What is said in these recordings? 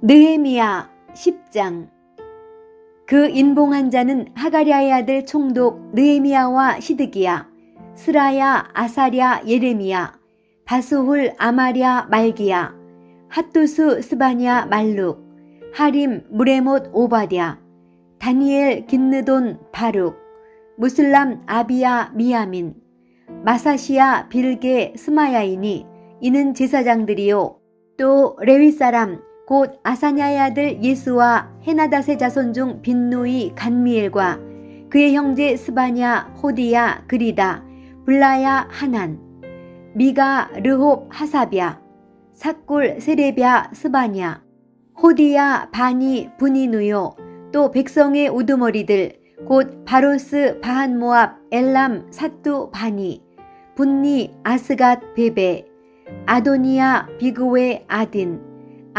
느헤미야 10장. 그 인봉한 자는 하가랴의 아들 총독 느헤미야와 시드기야 스라야 아사랴 예레미야 바수훌 아마랴 말기야 핫두스 스바냐 말룩 하림 무레못 오바댜 다니엘 긴느돈 바룩 무슬람 아비야 미야민 마사시아 빌게 스마야이니 이는 제사장들이요. 또 레위 사람 곧 아사냐의 아들 예수와 헤나닷의 자손 중 빈누이 간미엘과 그의 형제 스바냐 호디야 그리다 블라야 하난 미가 르홉 하사비아 사꿀 세레비아 스바냐 호디야 바니 분이누요 또 백성의 우두머리들 곧 바로스 바한모압 엘람 사뚜 바니 분니 아스갓 베베 아도니아 비그웨 아딘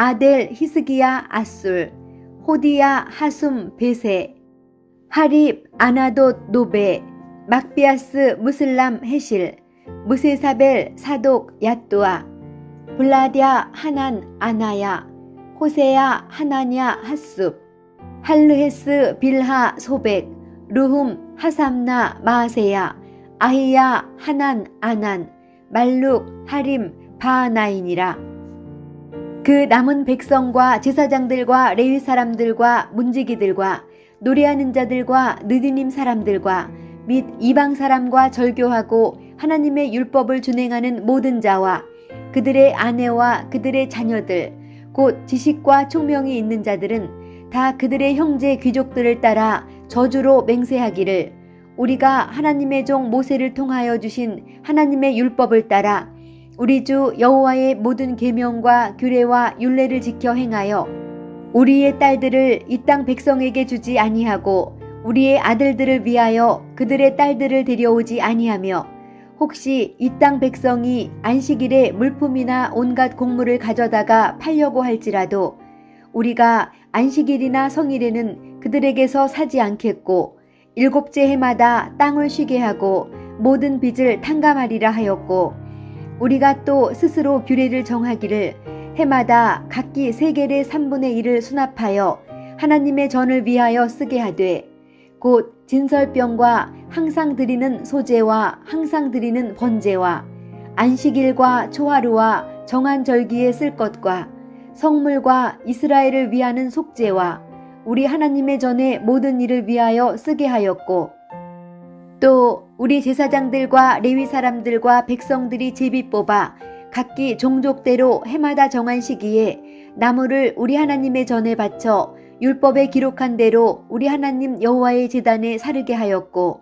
아델 히스기야 아술 호디야 하숨 베세 하립 아나돗 노베 막비아스 무슬람 헤실 무세사벨 사독 야뚜아 블라디아 하난 아나야 호세야 하나냐 핫숲 할르헤스 빌하 소백 루훔 하삼나 마세야 아히야 하난 아난 말룩 하림 바하나인이라 그 남은 백성과 제사장들과 레위 사람들과 문지기들과 노래하는 자들과 느디님 사람들과 및 이방 사람과 절교하고 하나님의 율법을 준행하는 모든 자와 그들의 아내와 그들의 자녀들 곧 지식과 총명이 있는 자들은 다 그들의 형제 귀족들을 따라 저주로 맹세하기를 우리가 하나님의 종 모세를 통하여 주신 하나님의 율법을 따라 우리 주 여호와의 모든 계명과 규례와 율례를 지켜 행하여 우리의 딸들을 이 땅 백성에게 주지 아니하고 우리의 아들들을 위하여 그들의 딸들을 데려오지 아니하며 혹시 이 땅 백성이 안식일에 물품이나 온갖 곡물을 가져다가 팔려고 할지라도 우리가 안식일이나 성일에는 그들에게서 사지 않겠고 일곱째 해마다 땅을 쉬게 하고 모든 빚을 탕감하리라 하였고 우리가 또 스스로 규례를 정하기를 해마다 각기 세겔의 3분의 1을 수납하여 하나님의 전을 위하여 쓰게 하되 곧 진설병과 항상 드리는 소제와 항상 드리는 번제와 안식일과 초하루와 정한 절기에 쓸 것과 성물과 이스라엘을 위하는 속죄와 우리 하나님의 전에 모든 일을 위하여 쓰게 하였고 또 우리 제사장들과 레위 사람들과 백성들이 제비 뽑아 각기 종족대로 해마다 정한 시기에 나무를 우리 하나님의 전에 바쳐 율법에 기록한 대로 우리 하나님 여호와의 제단에 사르게 하였고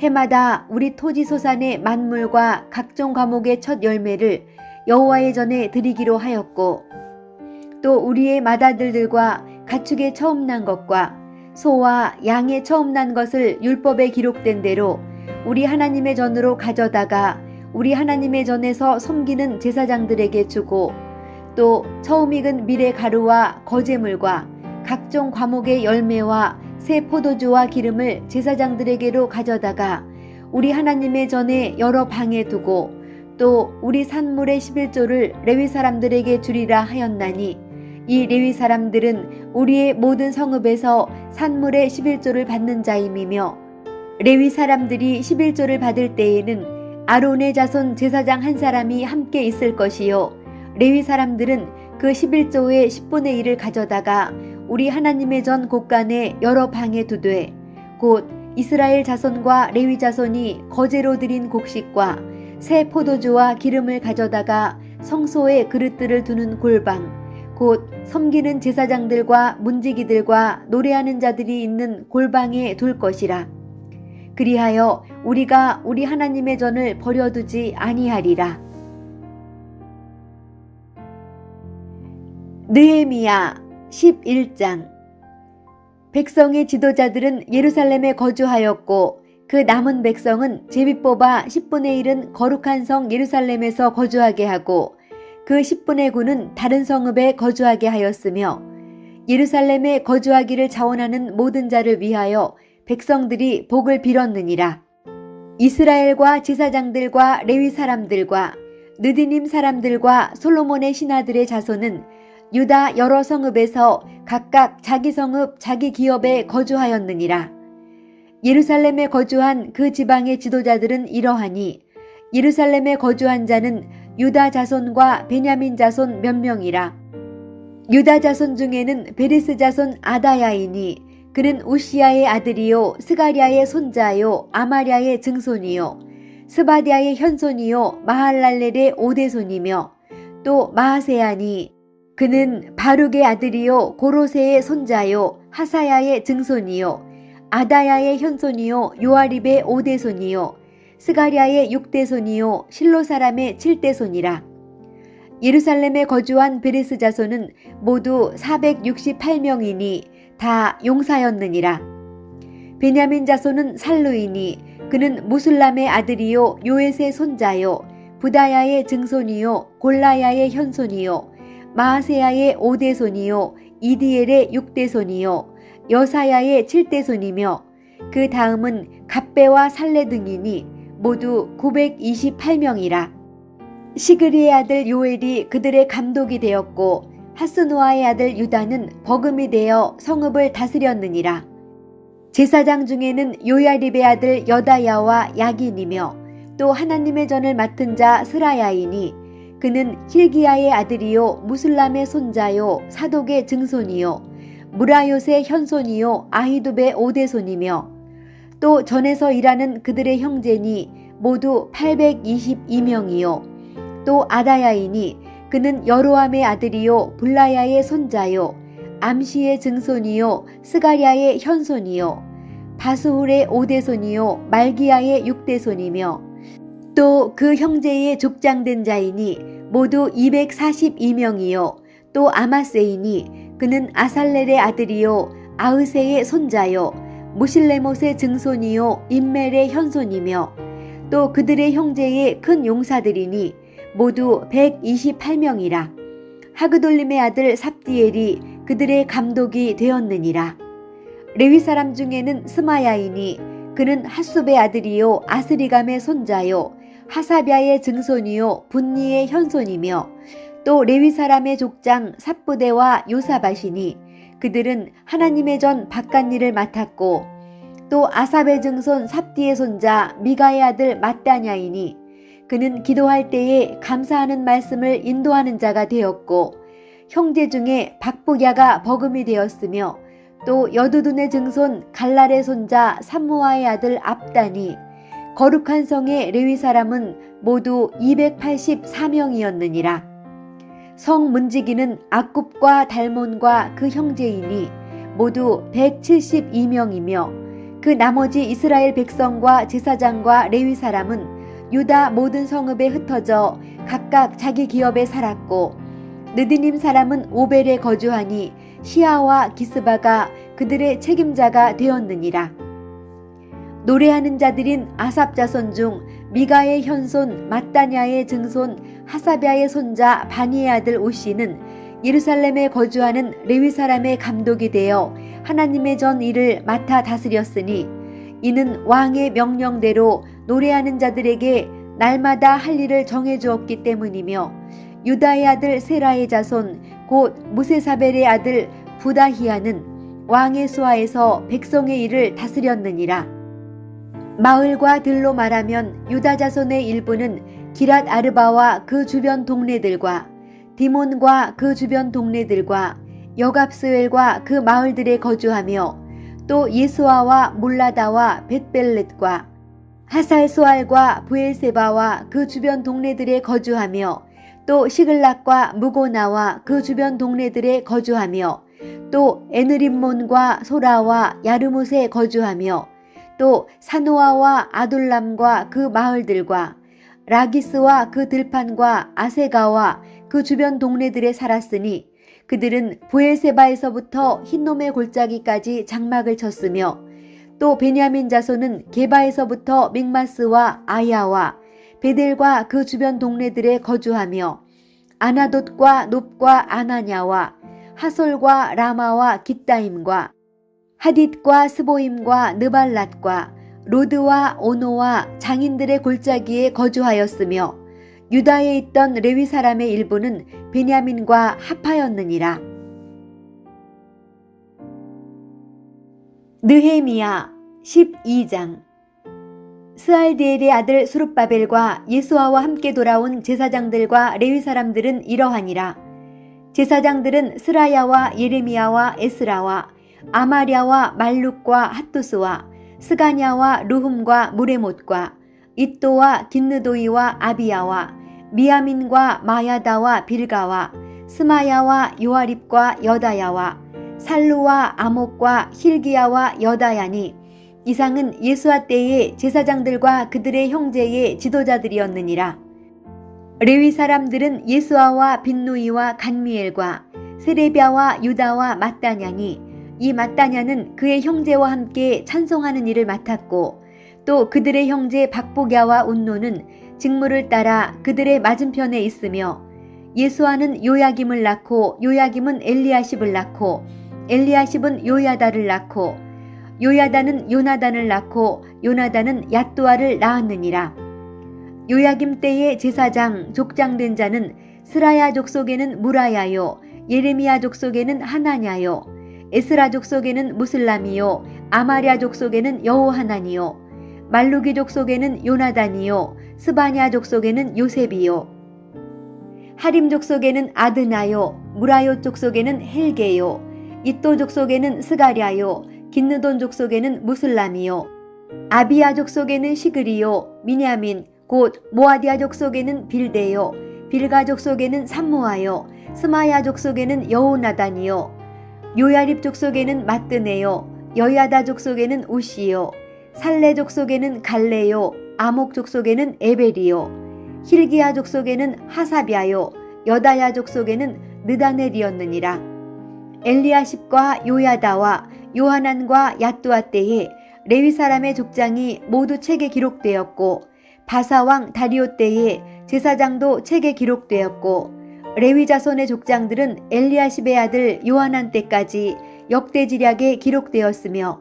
해마다 우리 토지 소산의 만물과 각종 과목의 첫 열매를 여호와의 전에 드리기로 하였고 또 우리의 맏아들들과 가축의 처음 난 것과 소와 양의 처음 난 것을 율법에 기록된 대로 우리 하나님의 전으로 가져다가 우리 하나님의 전에서 섬기는 제사장들에게 주고 또 처음 익은 밀의 가루와 거제물과 각종 과목의 열매와 새 포도주와 기름을 제사장들에게로 가져다가 우리 하나님의 전에 여러 방에 두고 또 우리 산물의 11조를 레위 사람들에게 주리라 하였나니 이 레위 사람들은 우리의 모든 성읍에서 산물의 11조를 받는 자임이며 레위 사람들이 11조를 받을 때에는 아론의 자손 제사장 한 사람이 함께 있을 것이요. 레위 사람들은 그 11조의 10분의 1을 가져다가 우리 하나님의 전 곳간에 여러 방에 두되 곧 이스라엘 자손과 레위 자손이 거제로 드린 곡식과 새 포도주와 기름을 가져다가 성소에 그릇들을 두는 골방 곧 섬기는 제사장들과 문지기들과 노래하는 자들이 있는 골방에 둘 것이라 그리하여 우리가 우리 하나님의 전을 버려두지 아니하리라. 느헤미야 11장. 백성의 지도자들은 예루살렘에 거주하였고 그 남은 백성은 제비 뽑아 10분의 1은 거룩한 성 예루살렘에서 거주하게 하고 그 10분의 9는 다른 성읍에 거주하게 하였으며 예루살렘에 거주하기를 자원하는 모든 자를 위하여 백성들이 복을 빌었느니라. 이스라엘과 제사장들과 레위 사람들과 느디님 사람들과 솔로몬의 신하들의 자손은 유다 여러 성읍에서 각각 자기 성읍 자기 기업에 거주하였느니라. 예루살렘에 거주한 그 지방의 지도자들은 이러하니 예루살렘에 거주한 자는 유다 자손과 베냐민 자손 몇 명이라. 유다 자손 중에는 베레스 자손 아다야이니 그는 우시야의 아들이요 스가랴의 손자요 아마랴의 증손이요 스바디아의 현손이요 마할랄렐의 오대손이며 또 마하세야니 그는 바룩의 아들이요 고로세의 손자요 하사야의 증손이요 아다야의 현손이요 요아립의 오대손이요 스가랴의 육대손이요 실로 사람의 칠대손이라. 예루살렘에 거주한 베레스 자손은 모두 468명이니 다 용사였느니라. 베냐민 자손은 살루이니 그는 무술람의 아들이요 요엣의 손자요 부다야의 증손이요 골라야의 현손이요 마하세야의 오대손이요 이디엘의 육대손이요 여사야의 칠대손이며 그 다음은 갑배와 살레 등이니 모두 928명이라. 시그리의 아들 요엘이 그들의 감독이 되었고 하스노아의 아들 유다는 버금이 되어 성읍을 다스렸느니라. 제사장 중에는 요야립의 아들 여다야와 야긴이며 또 하나님의 전을 맡은 자 스라야이니 그는 힐기야의 아들이요 무슬람의 손자요 사독의 증손이요 무라요의 현손이요 아히두베 오대손이며 또 전에서 일하는 그들의 형제니 모두 822명이요 또 아다야이니 그는 여로함의 아들이요 블라야의 손자요 암시의 증손이요 스가랴의 현손이요 바스훌의 오대손이요 말기야의 육대손이며 또 그 형제의 족장된 자이니 모두 242명이요 또 아마세이니 그는 아살렐의 아들이요 아으세의 손자요 무실레못의 증손이요 인멜의 현손이며 또 그들의 형제의 큰 용사들이니 모두 128명이라. 하그돌림의 아들 삽디엘이 그들의 감독이 되었느니라. 레위 사람 중에는 스마야이니 그는 핫숲의 아들이요 아스리감의 손자요 하사비아의 증손이요 분니의 현손이며 또 레위 사람의 족장 삽부대와 요사바시니 그들은 하나님의 전 바깥일을 맡았고 또 아삽의 증손 삽디의 손자 미가의 아들 마따냐이니 그는 기도할 때에 감사하는 말씀을 인도하는 자가 되었고 형제 중에 박복야가 버금이 되었으며 또 여두둔의 증손 갈랄의 손자 삼무아의 아들 압단이 거룩한 성의 레위 사람은 모두 284명이었느니라. 성 문지기는 악굽과 달몬과 그 형제이니 모두 172명이며 그 나머지 이스라엘 백성과 제사장과 레위 사람은 유다 모든 성읍에 흩어져 각각 자기 기업에 살았고 느드님 사람은 오벨에 거주하니 시아와 기스바가 그들의 책임자가 되었느니라. 노래하는 자들인 아삽 자손 중 미가의 현손 마따냐의 증손 하사비아의 손자 바니의 아들 오시는 예루살렘에 거주하는 레위 사람의 감독이 되어 하나님의 전 일을 맡아 다스렸으니 이는 왕의 명령대로 노래하는 자들에게 날마다 할 일을 정해 주었기 때문이며 유다의 아들 세라의 자손 곧 무세사벨의 아들 부다히아는 왕의 수하에서 백성의 일을 다스렸느니라. 마을과 들로 말하면 유다 자손의 일부는 기랏 아르바와 그 주변 동네들과 디몬과 그 주변 동네들과 여갑스웰과 그 마을들에 거주하며 또 예수아와 몰라다와 벳벨렛과 하살소알과 부엘세바와 그 주변 동네들에 거주하며 또 시글락과 무고나와 그 주변 동네들에 거주하며 또 에느림몬과 소라와 야르못에 거주하며 또 사노아와 아둘람과 그 마을들과 라기스와 그 들판과 아세가와 그 주변 동네들에 살았으니 그들은 부엘세바에서부터 흰놈의 골짜기까지 장막을 쳤으며 또 베냐민 자손은 게바에서부터 믹마스와 아야와 베델과 그 주변 동네들에 거주하며 아나돗과 높과 아나냐와 하솔과 라마와 깃다임과 하딧과 스보임과 느발랏과 로드와 오노와 장인들의 골짜기에 거주하였으며 유다에 있던 레위 사람의 일부는 베냐민과 합하였느니라. 느헤미야 12장 스알디엘의 아들 수룹바벨과 예수아와 함께 돌아온 제사장들과 레위 사람들은 이러하니라. 제사장들은 스라야와 예레미야와 에스라와 아마랴와 말룩과 핫투스와 스가냐와 루흠과 무레못과 이또와 긴느도이와 아비야와 미야민과 마야다와 빌가와 스마야와 요아립과 여다야와 살루와 아목과 힐기야와 여다야니 이상은 예수와 때의 제사장들과 그들의 형제의 지도자들이었느니라. 레위 사람들은 예수아와 빈누이와 간미엘과 세레비아와 유다와 마따냐니 이 마따냐는 그의 형제와 함께 찬송하는 일을 맡았고 또 그들의 형제 박보갸와 운노는 직무를 따라 그들의 맞은편에 있으며 예수아는 요야김을 낳고 요야김은 엘리야십을 낳고 엘리야십은 요야다를 낳고 요야다는 요나단을 낳고 요나단은 야뚜아를 낳았느니라. 요야김 때의 제사장 족장된 자는 스라야 족속에는 무라야요 예레미야 족속에는 하나냐요 에스라 족속에는 무슬람이요 아마랴 족속에는 여호하나니요 말루기 족속에는 요나단이요 스바냐 족속에는 요셉이요 하림 족속에는 아드나요 무라요 족속에는 헬게요 이또 족 속에는 스가랴요 긴느돈 족 속에는 무슬람이요 아비야 족 속에는 시그리요 미냐민 곧 모아디아 족 속에는 빌데요 빌가 족 속에는 삼무아요 스마야 족 속에는 여호나단이요 요야립 족 속에는 마뜨네요 여야다 족 속에는 우시요 살레 족 속에는 갈레요 아목 족 속에는 에벨이요 힐기야 족 속에는 하사비아요 여다야 족 속에는 느다넬이었느니라 엘리야십과 요야다와 요하난과 야뚜아 때에 레위 사람의 족장이 모두 책에 기록되었고 바사왕 다리오 때에 제사장도 책에 기록되었고 레위 자손의 족장들은 엘리야십의 아들 요하난 때까지 역대지략에 기록되었으며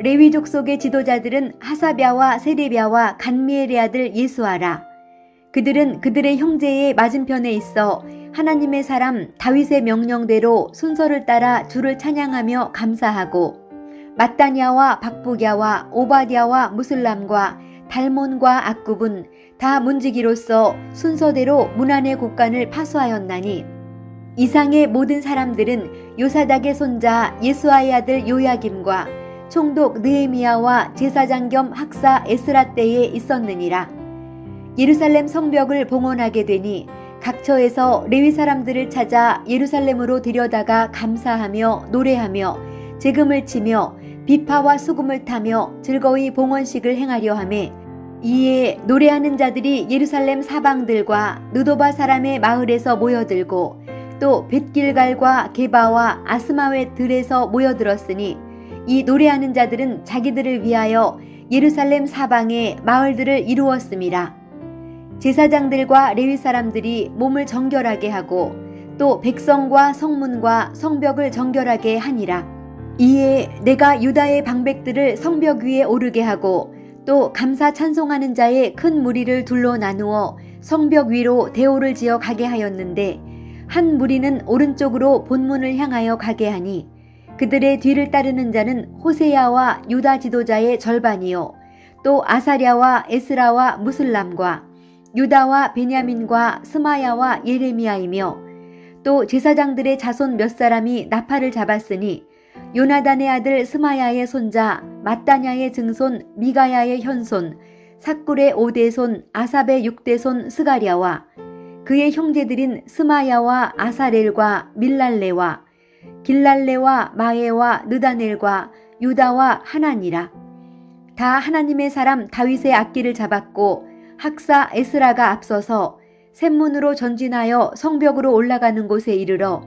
레위 족속의 지도자들은 하사랴와 세레랴와 간미엘의 아들 예수아라. 그들은 그들의 형제의 맞은편에 있어 하나님의 사람 다윗의 명령대로 순서를 따라 주를 찬양하며 감사하고 마따냐와 박부갸와 오바디아와 무슬람과 달몬과 악굽은 다 문지기로서 순서대로 문안의 곡간을 파수하였나니 이상의 모든 사람들은 요사닥의 손자 예수아의 아들 요야김과 총독 느헤미야와 제사장 겸 학사 에스라 때에 있었느니라. 예루살렘 성벽을 봉헌하게 되니 각처에서 레위 사람들을 찾아 예루살렘으로 들여다가 감사하며 노래하며 재금을 치며 비파와 수금을 타며 즐거이 봉헌식을 행하려 하매 이에 노래하는 자들이 예루살렘 사방들과 느도바 사람의 마을에서 모여들고 또 벳길갈과 게바와 아스마웨 들에서 모여들었으니 이 노래하는 자들은 자기들을 위하여 예루살렘 사방에 마을들을 이루었음이라 제사장들과 레위 사람들이 몸을 정결하게 하고 또 백성과 성문과 성벽을 정결하게 하니라. 이에 내가 유다의 방백들을 성벽 위에 오르게 하고 또 감사 찬송하는 자의 큰 무리를 둘러 나누어 성벽 위로 대오를 지어 가게 하였는데 한 무리는 오른쪽으로 본문을 향하여 가게 하니 그들의 뒤를 따르는 자는 호세야와 유다 지도자의 절반이요. 또 아사랴와 에스라와 무슬람과 유다와 베냐민과 스마야와 예레미야이며 또 제사장들의 자손 몇 사람이 나팔을 잡았으니 요나단의 아들 스마야의 손자 마따냐의 증손 미가야의 현손 삭굴의 오대손 아삽의 육대손 스가랴와 그의 형제들인 스마야와 아사렐과 밀랄레와 길랄레와 마에와 느다넬과 유다와 하나니라. 다 하나님의 사람 다윗의 악기를 잡았고 학사 에스라가 앞서서 샘문으로 전진하여 성벽으로 올라가는 곳에 이르러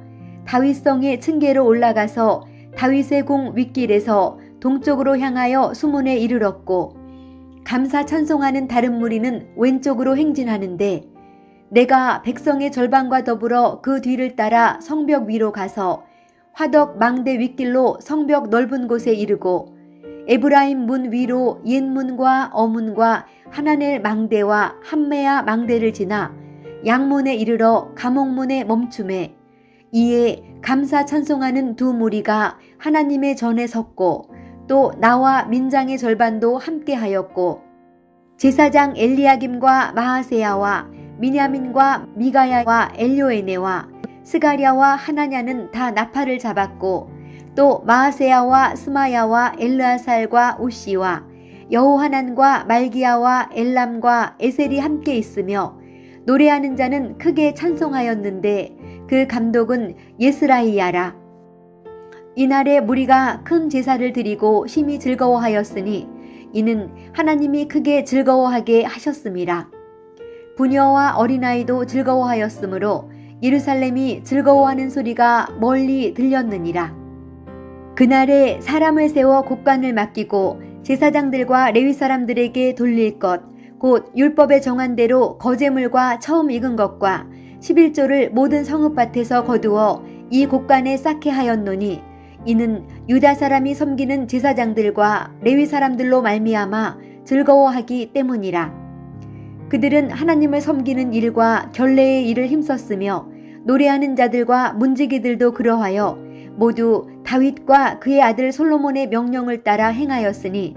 다윗성의 층계로 올라가서 다윗의 공 윗길에서 동쪽으로 향하여 수문에 이르렀고 감사 찬송하는 다른 무리는 왼쪽으로 행진하는데 내가 백성의 절반과 더불어 그 뒤를 따라 성벽 위로 가서 화덕 망대 윗길로 성벽 넓은 곳에 이르고 에브라임 문 위로 옛문과 어문과 하나넬 망대와 함메야 망대를 지나 양문에 이르러 감옥문에 멈춤에 이에 감사 찬송하는 두 무리가 하나님의 전에 섰고 또 나와 민장의 절반도 함께 하였고 제사장 엘리야김과 마하세야와 미냐민과 미가야와 엘료에네와 스가랴와 하나냐는 다 나팔을 잡았고 또 마하세야와 스마야와 엘르아살과 우시와 여호하난과 말기야와 엘람과 에셀이 함께 있으며 노래하는 자는 크게 찬송하였는데 그 감독은 예스라이야라. 이날에 무리가 큰 제사를 드리고 심히 즐거워하였으니 이는 하나님이 크게 즐거워하게 하셨습니다. 부녀와 어린아이도 즐거워하였으므로 예루살렘이 즐거워하는 소리가 멀리 들렸느니라. 그날에 사람을 세워 곡간을 맡기고 제사장들과 레위 사람들에게 돌릴 것, 곧 율법에 정한 대로 거제물과 처음 익은 것과 11조를 모든 성읍밭에서 거두어 이 곡간에 쌓게 하였노니 이는 유다 사람이 섬기는 제사장들과 레위 사람들로 말미암아 즐거워하기 때문이라. 그들은 하나님을 섬기는 일과 결례의 일을 힘썼으며 노래하는 자들과 문지기들도 그러하여 모두 다윗과 그의 아들 솔로몬의 명령을 따라 행하였으니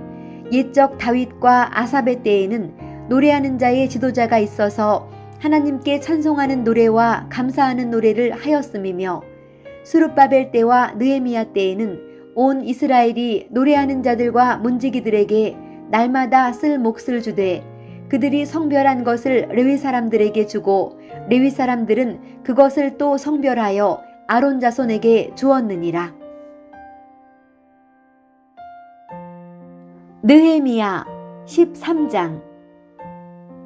옛적 다윗과 아사베 때에는 노래하는 자의 지도자가 있어서 하나님께 찬송하는 노래와 감사하는 노래를 하였음이며 수르바벨 때와 느헤미야 때에는 온 이스라엘이 노래하는 자들과 문지기들에게 날마다 쓸 몫을 주되 그들이 성별한 것을 레위 사람들에게 주고 레위 사람들은 그것을 또 성별하여 아론 자손에게 주었느니라. 느헤미야 13장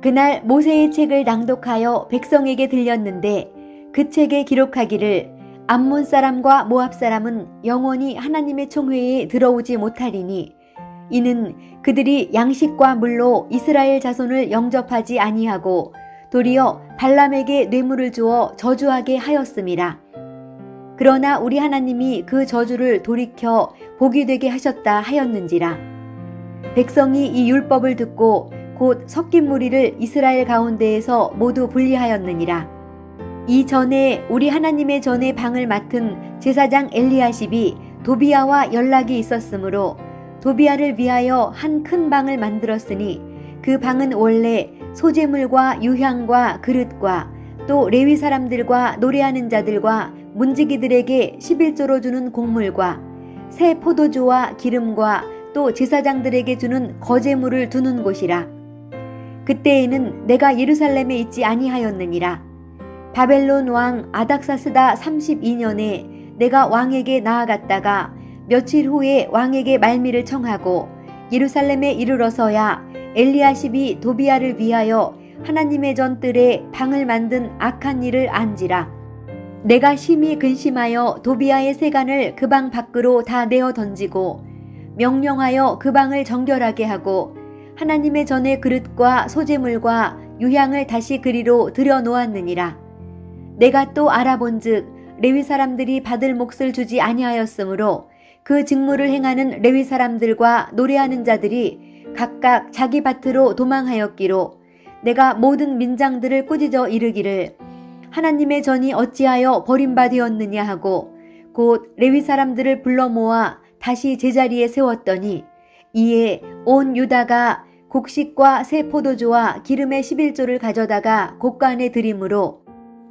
그날 모세의 책을 낭독하여 백성에게 들렸는데 그 책에 기록하기를 암몬 사람과 모압 사람은 영원히 하나님의 총회에 들어오지 못하리니 이는 그들이 양식과 물로 이스라엘 자손을 영접하지 아니하고 도리어 발람에게 뇌물을 주어 저주하게 하였음이라. 그러나 우리 하나님이 그 저주를 돌이켜 복이 되게 하셨다 하였는지라. 백성이 이 율법을 듣고 곧 섞인 무리를 이스라엘 가운데에서 모두 분리하였느니라. 이전에 우리 하나님의 전에 방을 맡은 제사장 엘리야십이 도비아와 연락이 있었으므로 도비아를 위하여 한 큰 방을 만들었으니 그 방은 원래 소재물과 유향과 그릇과 또 레위 사람들과 노래하는 자들과 문지기들에게 11조로 주는 곡물과 새 포도주와 기름과 또 제사장들에게 주는 거제물을 두는 곳이라. 그때에는 내가 예루살렘에 있지 아니하였느니라. 바벨론 왕 아닥사스다 32년에 내가 왕에게 나아갔다가 며칠 후에 왕에게 말미를 청하고 예루살렘에 이르러서야 엘리야십이 도비아를 위하여 하나님의 전뜰에 방을 만든 악한 일을 안지라. 내가 심히 근심하여 도비아의 세간을 그 방 밖으로 다 내어 던지고 명령하여 그 방을 정결하게 하고 하나님의 전의 그릇과 소재물과 유향을 다시 그리로 들여 놓았느니라. 내가 또 알아본즉 레위 사람들이 받을 몫을 주지 아니하였으므로 그 직무를 행하는 레위 사람들과 노래하는 자들이 각각 자기 밭으로 도망하였기로 내가 모든 민장들을 꾸짖어 이르기를 하나님의 전이 어찌하여 버림받으었느냐 하고 곧 레위 사람들을 불러 모아 다시 제자리에 세웠더니 이에 온 유다가 곡식과 새 포도주와 기름의 11조를 가져다가 곡간에 드림으로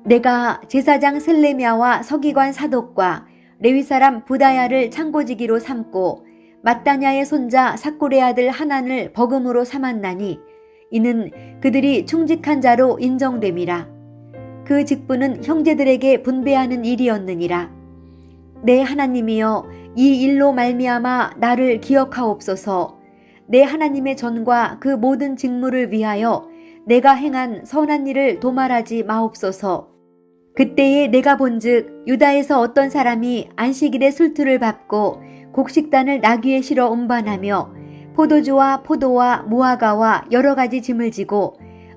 내가 제사장 셀레미아와 서기관 사독과 레위 사람 부다야를 창고지기로 삼고 마따냐의 손자 사골의 아들 하난을 버금으로 삼았나니 이는 그들이 충직한 자로 인정됨이라 그 직분은 형제들에게 분배하는 일이었느니라 내 하나님이여 이 일로 말미암아 나를 기억하옵소서 내 하나님의 전과 그 모든 직무를 위하여 내가 행한 선한 일을 도말하지 마옵소서. 그때에 내가 본즉 유다에서 어떤 사람이 안식일에 술투를 밟고 곡식단을 나귀에 실어 운반하며 포도주와 포도와 무화과와 여러 가지 짐을 지고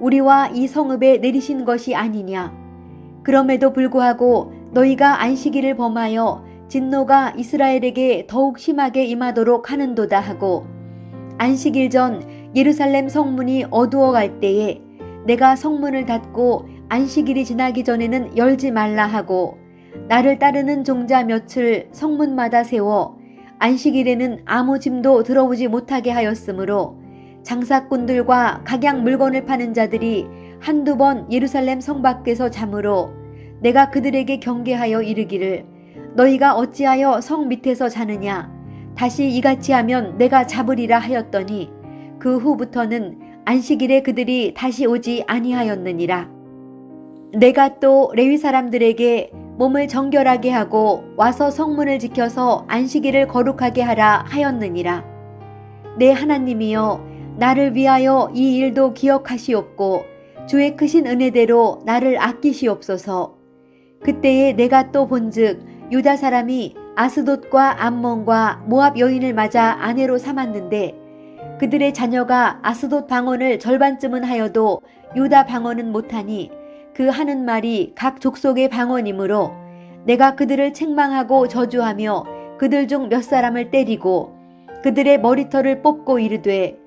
우리와 이 성읍에 내리신 것이 아니냐? 그럼에도 불구하고 너희가 안식일을 범하여 진노가 이스라엘에게 더욱 심하게 임하도록 하는도다 하고 안식일 전 예루살렘 성문이 어두워 갈 때에 내가 성문을 닫고 안식일이 지나기 전에는 열지 말라 하고 나를 따르는 종자 몇을 성문마다 세워 안식일에는 아무 짐도 들어오지 못하게 하였으므로 장사꾼들과 각양 물건을 파는 자들이 한두 번 예루살렘 성 밖에서 잠으로 내가 그들에게 경계하여 이르기를 너희가 어찌하여 성 밑에서 자느냐? 다시 이같이 하면 내가 잡으리라 하였더니 그 후부터는 안식일에 그들이 다시 오지 아니하였느니라. 내가 또 레위 사람들에게 몸을 정결하게 하고 와서 성문을 지켜서 안식일을 거룩하게 하라 하였느니라. 내 하나님이여 나를 위하여 이 일도 기억하시옵고 주의 크신 은혜대로 나를 아끼시옵소서. 그때에 내가 또 본즉 유다 사람이 아스돗과 암몬과 모압 여인을 맞아 아내로 삼았는데 그들의 자녀가 아스돗 방언을 절반쯤은 하여도 유다 방언은 못하니 그 하는 말이 각 족속의 방언이므로 내가 그들을 책망하고 저주하며 그들 중 몇 사람을 때리고 그들의 머리털을 뽑고 이르되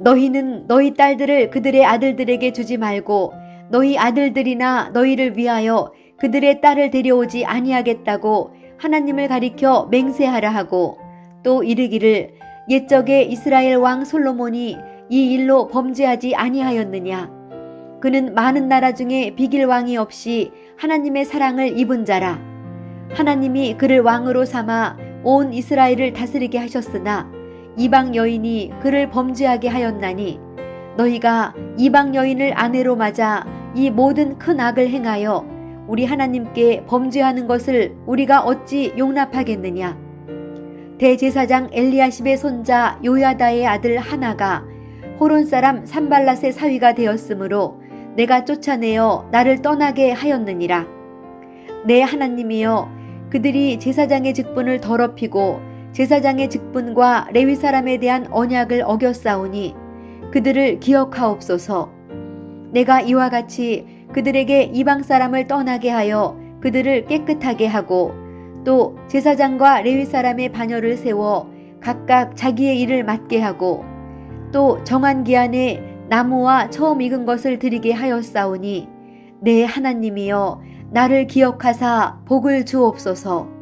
너희는 너희 딸들을 그들의 아들들에게 주지 말고 너희 아들들이나 너희를 위하여 그들의 딸을 데려오지 아니하겠다고 하나님을 가리켜 맹세하라 하고 또 이르기를 옛적에 이스라엘 왕 솔로몬이 이 일로 범죄하지 아니하였느냐? 그는 많은 나라 중에 비길 왕이 없이 하나님의 사랑을 입은 자라. 하나님이 그를 왕으로 삼아 온 이스라엘을 다스리게 하셨으나 이방 여인이 그를 범죄하게 하였나니 너희가 이방 여인을 아내로 맞아 이 모든 큰 악을 행하여 우리 하나님께 범죄하는 것을 우리가 어찌 용납하겠느냐? 대제사장 엘리야십의 손자 요야다의 아들 하나가 호론 사람 산발랏의 사위가 되었으므로 내가 쫓아내어 나를 떠나게 하였느니라. 내 하나님이여 그들이 제사장의 직분을 더럽히고 제사장의 직분과 레위 사람에 대한 언약을 어겼사오니 그들을 기억하옵소서. 내가 이와 같이 그들에게 이방 사람을 떠나게 하여 그들을 깨끗하게 하고 또 제사장과 레위 사람의 반열을 세워 각각 자기의 일을 맡게 하고 또 정한 기한에 나무와 처음 익은 것을 드리게 하였사오니 내 하나님이여 나를 기억하사 복을 주옵소서.